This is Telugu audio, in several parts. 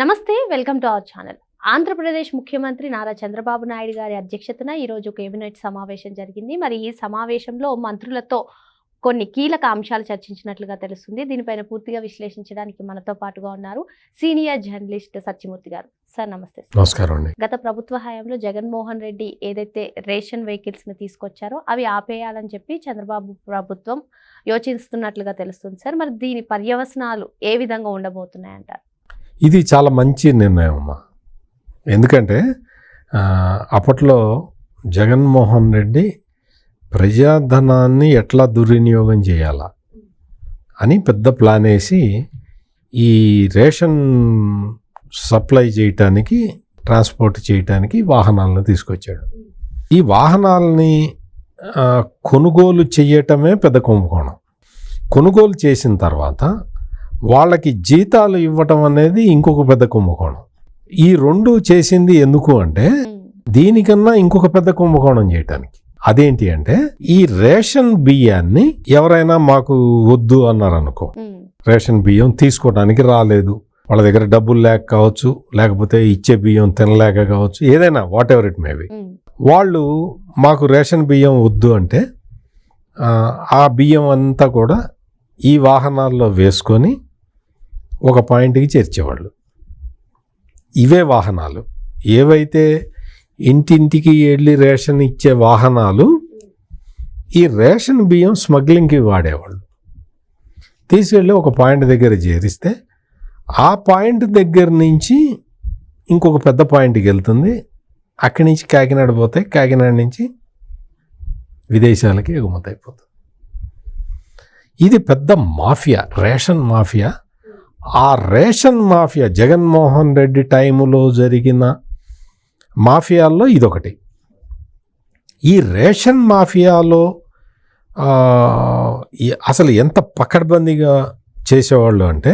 నమస్తే welcome to our channel. Andhra Pradesh ముఖ్యమంత్రి నారా చంద్రబాబు నాయుడు గారి అధ్యక్షతన ఈరోజు కేబినెట్ సమావేశం జరిగింది. మరి ఈ సమావేశంలో మంత్రులతో కొన్ని కీలక అంశాలు చర్చించినట్లుగా తెలుస్తుంది. దీనిపైన పూర్తిగా విశ్లేషించడానికి మనతో పాటుగా ఉన్నారు సీనియర్ జర్నలిస్ట్ సత్యమూర్తి గారు. సార్ నమస్తే సార్. నమస్కారం అండి. గత ప్రభుత్వ హయాంలో జగన్మోహన్ రెడ్డి ఏదైతే రేషన్ వెహికల్స్ని తీసుకొచ్చారో అవి ఆపేయాలని చెప్పి చంద్రబాబు ప్రభుత్వం యోచిస్తున్నట్లుగా తెలుస్తుంది సార్. మరి దీని పర్యవసనాలు ఏ విధంగా ఉండబోతున్నాయంటారు? ఇది చాలా మంచి నిర్ణయం అమ్మా. ఎందుకంటే అప్పట్లో జగన్మోహన్ రెడ్డి ప్రజాధనాన్ని ఎట్లా దుర్వినియోగం చేయాలా అని పెద్ద ప్లాన్ వేసి ఈ రేషన్ సప్లై చేయటానికి ట్రాన్స్పోర్ట్ చేయటానికి వాహనాలను తీసుకొచ్చాడు. ఈ వాహనాలని కొనుగోలు చేయటమే పెద్ద కుంభకోణం. కొనుగోలు చేసిన తర్వాత వాళ్ళకి జీతాలు ఇవ్వటం అనేది ఇంకొక పెద్ద కుంభకోణం. ఈ రెండు చేసింది ఎందుకు అంటే దీనికన్నా ఇంకొక పెద్ద కుంభకోణం చేయటానికి. అదేంటి అంటే ఈ రేషన్ బియ్యాన్ని ఎవరైనా మాకు వద్దు అన్నారనుకో రేషన్ బియ్యం తీసుకోవడానికి రాలేదు. వాళ్ళ దగ్గర డబ్బులు లేక కావచ్చు లేకపోతే ఇచ్చే బియ్యం తినలేక కావచ్చు ఏదైనా వాట్ ఎవర్ ఇట్ మేబీ వాళ్ళు మాకు రేషన్ బియ్యం వద్దు అంటే ఆ బియ్యం అంతా కూడా ఈ వాహనాల్లో వేసుకొని ఒక పాయింట్కి చేర్చేవాళ్ళు. ఇవే వాహనాలు. ఏవైతే ఇంటింటికి వెళ్ళి రేషన్ ఇచ్చే వాహనాలు ఈ రేషన్ బియ్యం స్మగ్లింగ్కి వాడేవాళ్ళు. తీసుకెళ్ళి ఒక పాయింట్ దగ్గర చేరిస్తే ఆ పాయింట్ దగ్గర నుంచి ఇంకొక పెద్ద పాయింట్కి వెళ్తుంది. అక్కడి నుంచి కాకినాడ పోతే కాకినాడ నుంచి విదేశాలకి ఎగుమతి అయిపోతుంది. ఇది పెద్ద మాఫియా రేషన్ మాఫియా. ఆ రేషన్ మాఫియా జగన్మోహన్ రెడ్డి టైములో జరిగిన మాఫియాల్లో ఇదొకటి. ఈ రేషన్ మాఫియాలో అసలు ఎంత పకడ్బందీగా చేసేవాళ్ళు అంటే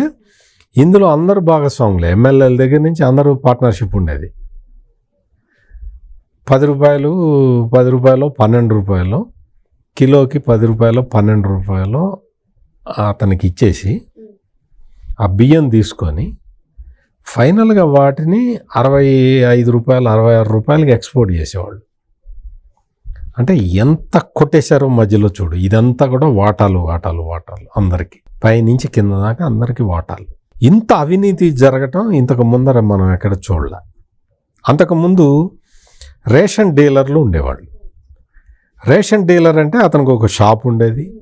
ఇందులో అందరూ భాగస్వాములు. ఎమ్మెల్యేల దగ్గర నుంచి అందరూ పార్ట్నర్షిప్ ఉండేది. పది రూపాయలు పది రూపాయలు పన్నెండు రూపాయలు కిలోకి పది రూపాయలు పన్నెండు రూపాయలు అతనికి ఇచ్చేసి ఆ బియ్యం తీసుకొని ఫైనల్గా వాటిని అరవై ఐదు రూపాయలు అరవై ఆరు రూపాయలకి ఎక్స్పోర్ట్ చేసేవాళ్ళు. అంటే ఎంత కొట్టేశారో మధ్యలో చూడు. ఇదంతా కూడా వాటాలు వాటాలు వాటాలు అందరికీ. పైనుంచి కింద దాకా అందరికీ వాటాలు. ఇంత అవినీతి జరగటం ఇంతకు ముందర మనం ఎక్కడ చూడలే. అంతకుముందు రేషన్ డీలర్లు ఉండేవాళ్ళు. రేషన్ డీలర్ అంటే అతనికి ఒక షాప్ ఉండేది.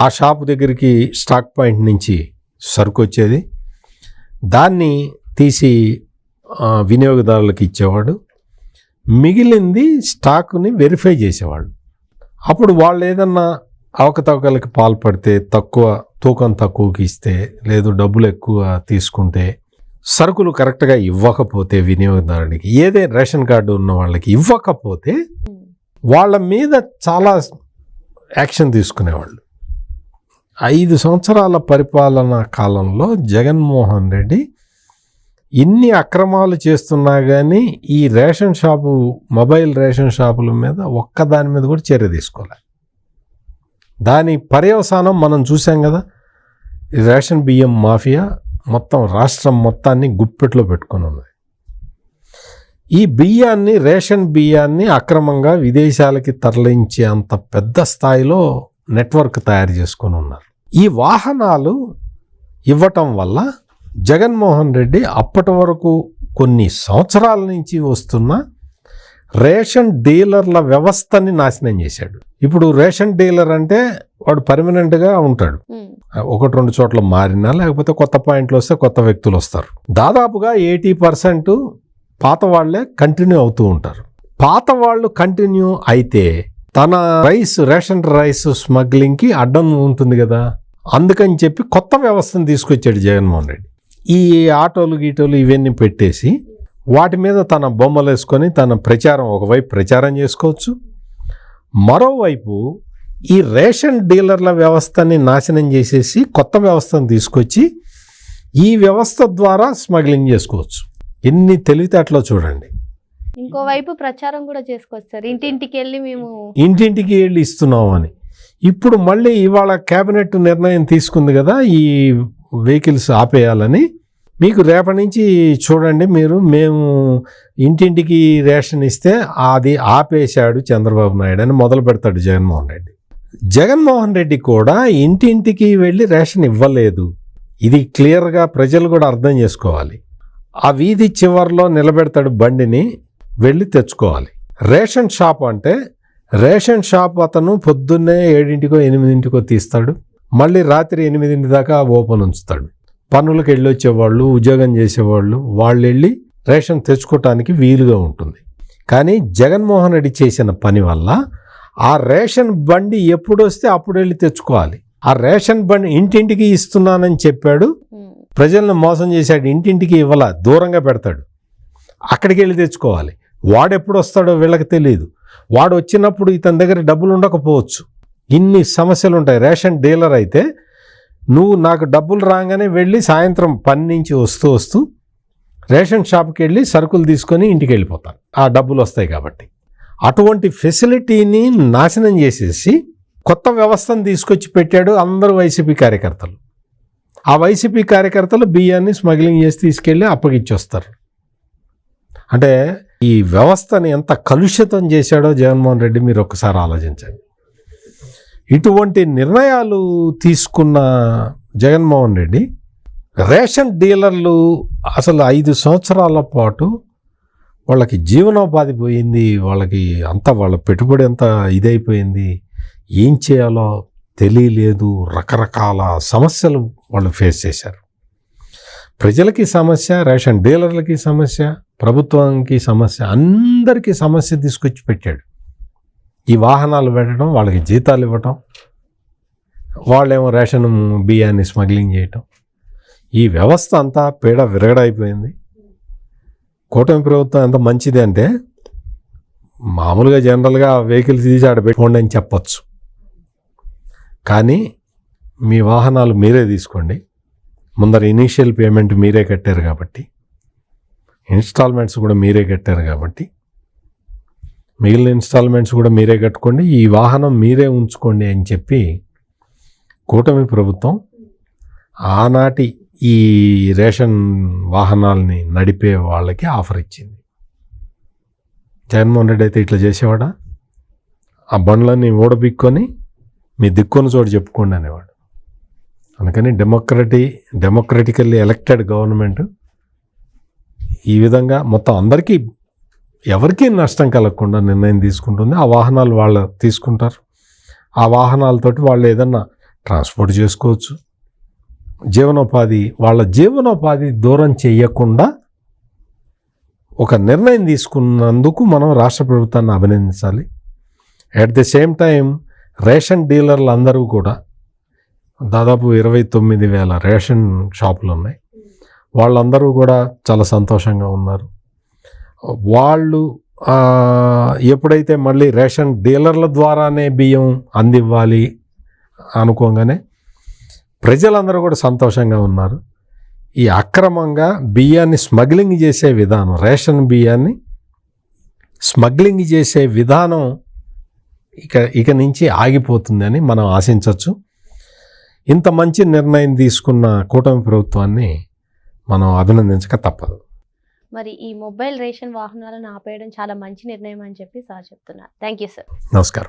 ఆ షాప్ దగ్గరికి స్టాక్ పాయింట్ నుంచి సరుకు వచ్చేది దాన్ని తీసి వినియోగదారులకు ఇచ్చేవాడు. మిగిలింది స్టాక్ని వెరిఫై చేసేవాళ్ళు. అప్పుడు వాళ్ళు ఏదన్నా అవకతవకలకి పాల్పడితే తక్కువ తూకం తక్కువకి ఇస్తే లేదు డబ్బులు ఎక్కువ తీసుకుంటే సరుకులు కరెక్ట్గా ఇవ్వకపోతే వినియోగదారునికి ఏదే రేషన్ కార్డు ఉన్న వాళ్ళకి ఇవ్వకపోతే వాళ్ళ మీద చాలా యాక్షన్ తీసుకునేవాళ్ళు. ఐదు సంవత్సరాల పరిపాలన కాలంలో జగన్మోహన్ రెడ్డి ఇన్ని అక్రమాలు చేస్తున్నా కానీ ఈ రేషన్ షాపు మొబైల్ రేషన్ షాపుల మీద ఒక్క దాని మీద కూడా చర్య తీసుకోలే. దాని పర్యవసానం మనం చూసాం కదా ఈ రేషన్ బియ్యం మాఫియా మొత్తం రాష్ట్రం మొత్తాన్ని గుప్పెట్లో పెట్టుకుని ఉంది. ఈ బియ్యాన్ని రేషన్ బియ్యాన్ని అక్రమంగా విదేశాలకి తరలించే అంత పెద్ద స్థాయిలో నెట్వర్క్ తయారు చేసుకొని ఉన్నారు. ఈ వాహనాలు ఇవ్వటం వల్ల జగన్మోహన్ రెడ్డి అప్పటి వరకు కొన్ని సంవత్సరాల నుంచి వస్తున్న రేషన్ డీలర్ల వ్యవస్థని నాశనం చేశాడు. ఇప్పుడు రేషన్ డీలర్ అంటే వాడు పర్మనెంట్గా ఉంటాడు. ఒకటి రెండు చోట్ల మారినా లేకపోతే కొత్త పాయింట్లు వస్తే కొత్త వ్యక్తులు వస్తారు. దాదాపుగా ఎయిటీ పర్సెంట్ పాత వాళ్ళే కంటిన్యూ అవుతూ ఉంటారు. పాత వాళ్ళు కంటిన్యూ అయితే తన రైస్ రేషన్ రైస్ స్మగ్లింగ్కి అడ్డం ఉంటుంది కదా. అందుకని చెప్పి కొత్త వ్యవస్థను తీసుకొచ్చాడు జగన్మోహన్ రెడ్డి. ఈ ఆటోలు గీటోలు ఇవన్నీ పెట్టేసి వాటి మీద తన బొమ్మలు వేసుకొని తన ప్రచారం ఒకవైపు ప్రచారం చేసుకోవచ్చు. మరోవైపు ఈ రేషన్ డీలర్ల వ్యవస్థని నాశనం చేసేసి కొత్త వ్యవస్థను తీసుకొచ్చి ఈ వ్యవస్థ ద్వారా స్మగ్లింగ్ చేసుకోవచ్చు. ఎన్ని తెలివితేటలో చూడండి. ఇంకోవైపు ప్రచారం కూడా చేసుకోవచ్చు ఇంటింటికి వెళ్ళి మేము ఇంటింటికి వెళ్ళి ఇస్తున్నాం అని. ఇప్పుడు మళ్ళీ ఇవాళ కేబినెట్ నిర్ణయం తీసుకుంది కదా ఈ వెహికల్స్ ఆపేయాలని. మీకు రేపటి నుంచి చూడండి మీరు మేము ఇంటింటికి రేషన్ ఇస్తే అది ఆపేశాడు చంద్రబాబు నాయుడు అని మొదలు పెడతాడు జగన్మోహన్ రెడ్డి. జగన్మోహన్ రెడ్డి కూడా ఇంటింటికి వెళ్ళి రేషన్ ఇవ్వలేదు. ఇది క్లియర్గా ప్రజలు కూడా అర్థం చేసుకోవాలి. ఆ వీధి చివరిలో నిలబెడతాడు బండిని వెళ్ళి తెచ్చుకోవాలి. రేషన్ షాప్ అంటే రేషన్ షాప్ అతను పొద్దున్నే ఏడింటికో ఎనిమిదింటికో తీస్తాడు. మళ్ళీ రాత్రి ఎనిమిదింటి దాకా ఓపెన్ ఉంచుతాడు. పనులకు వెళ్ళి వచ్చేవాళ్ళు ఉద్యోగం చేసేవాళ్ళు వాళ్ళు వెళ్ళి రేషన్ తెచ్చుకోవటానికి వీలుగా ఉంటుంది. కానీ జగన్మోహన్ రెడ్డి చేసిన పని వల్ల ఆ రేషన్ బండి ఎప్పుడు వస్తే అప్పుడు వెళ్ళి తెచ్చుకోవాలి. ఆ రేషన్ బండి ఇంటింటికి ఇస్తున్నానని చెప్పాడు. ప్రజలను మోసం చేశాడు. ఇంటింటికి ఇవ్వాల దూరంగా పెడతాడు. అక్కడికి వెళ్ళి తెచ్చుకోవాలి. వాడెప్పుడు వస్తాడో వీళ్ళకి తెలియదు వాడు వచ్చినప్పుడు ఇతని దగ్గర డబ్బులు ఉండకపోవచ్చు. ఇన్ని సమస్యలు ఉంటాయి రేషన్ డీలర్ అయితే నువ్వు నాకు డబ్బులు రాగానే వెళ్ళి సాయంత్రం పని నుంచి వస్తూ వస్తూ రేషన్ షాప్కి వెళ్ళి సరుకులు తీసుకొని ఇంటికి వెళ్ళిపోతాను. ఆ డబ్బులు వస్తాయి కాబట్టి. అటువంటి ఫెసిలిటీని నాశనం చేసేసి కొత్త వ్యవస్థను తీసుకొచ్చి పెట్టాడు అందరూ వైసీపీ కార్యకర్తలు. ఆ వైసీపీ కార్యకర్తలు బియ్యాన్ని స్మగ్లింగ్ చేసి తీసుకెళ్ళి అప్పగిచ్చొస్తారు. అంటే ఈ వ్యవస్థని ఎంత కలుషితం చేశాడో జగన్మోహన్ రెడ్డి మీరు ఒకసారి ఆలోచించండి. ఇటువంటి నిర్ణయాలు తీసుకున్న జగన్మోహన్ రెడ్డి రేషన్ డీలర్లు అసలు ఐదు సంవత్సరాల పాటు వాళ్ళకి జీవనోపాధి పోయింది వాళ్ళకి అంత వాళ్ళ పెట్టుబడి అంత ఇదైపోయింది. ఏం చేయాలో తెలియలేదు రకరకాల సమస్యలు వాళ్ళు ఫేస్ చేశారు. ప్రజలకి సమస్య రేషన్ డీలర్లకి సమస్య ప్రభుత్వానికి సమస్య అందరికీ సమస్య తీసుకొచ్చి పెట్టాడు. ఈ వాహనాలు పెట్టడం వాళ్ళకి జీతాలు ఇవ్వటం వాళ్ళేమో రేషన్ బియ్యాన్ని స్మగ్లింగ్ చేయటం. ఈ వ్యవస్థ అంతా పీడ విరగడైపోయింది. కూటమి ప్రభుత్వం ఎంత మంచిది అంటే మామూలుగా జనరల్గా వెహికల్స్ తీసి ఆడ పెట్టుకోండి అని చెప్పచ్చు. కానీ మీ వాహనాలు మీరే తీసుకోండి. ముందర ఇనీషియల్ పేమెంట్ మీరే కట్టారు కాబట్టి. ఇన్స్టాల్మెంట్స్ కూడా మీరే కట్టారు కాబట్టి. మిగిలిన ఇన్స్టాల్మెంట్స్ కూడా మీరే కట్టుకోండి. ఈ వాహనం మీరే ఉంచుకోండి అని చెప్పి కూటమి ప్రభుత్వం ఆనాటి ఈ రేషన్ వాహనాల్ని నడిపే వాళ్ళకి ఆఫర్ ఇచ్చింది. జగన్మోహన్ రెడ్డి అయితే ఇట్లా చేసేవాడా? ఆ బండ్లన్నీ ఓడబిక్కొని మీ దిక్కున్న చోటు చెప్పుకోండి అనేవాడు. అందుకని డెమోక్రటీ డెమోక్రటికల్లీ ఎలక్టెడ్ గవర్నమెంట్ ఈ విధంగా మొత్తం అందరికీ ఎవరికీ నష్టం కలగకుండా నిర్ణయం తీసుకుంటుంది. ఆ వాహనాలు వాళ్ళు తీసుకుంటారు. ఆ వాహనాలతోటి వాళ్ళు ఏదన్నా ట్రాన్స్పోర్ట్ చేసుకోవచ్చు. జీవనోపాధి వాళ్ళ జీవనోపాధి దూరం చేయకుండా ఒక నిర్ణయం తీసుకున్నందుకు మనం రాష్ట్ర ప్రభుత్వాన్ని అభినందించాలి. At the same time ration డీలర్లు అందరూ కూడా దాదాపు ఇరవై తొమ్మిది వేల రేషన్ షాపులు ఉన్నాయి. వాళ్ళందరూ కూడా చాలా సంతోషంగా ఉన్నారు. వాళ్ళు ఎప్పుడైతే మళ్ళీ రేషన్ డీలర్ల ద్వారానే బియ్యం అందివ్వాలి అనుకోగానే ప్రజలందరూ కూడా సంతోషంగా ఉన్నారు. ఈ అక్రమంగా బియ్యాన్ని స్మగ్లింగ్ చేసే విధానం రేషన్ బియ్యాన్ని స్మగ్లింగ్ చేసే విధానం ఇక ఇక నుంచి ఆగిపోతుందని మనం ఆశించవచ్చు ఇంత మంచి నిర్ణయం తీసుకున్న కూటమి ప్రభుత్వాన్ని మనం అభినందించక తప్పదు. మరి ఈ మొబైల్ రేషన్ వాహనాలను ఆపేయడం చాలా మంచి నిర్ణయం అని చెప్పి సార్ చెప్తున్నారు. Thank you sir. నమస్కారం.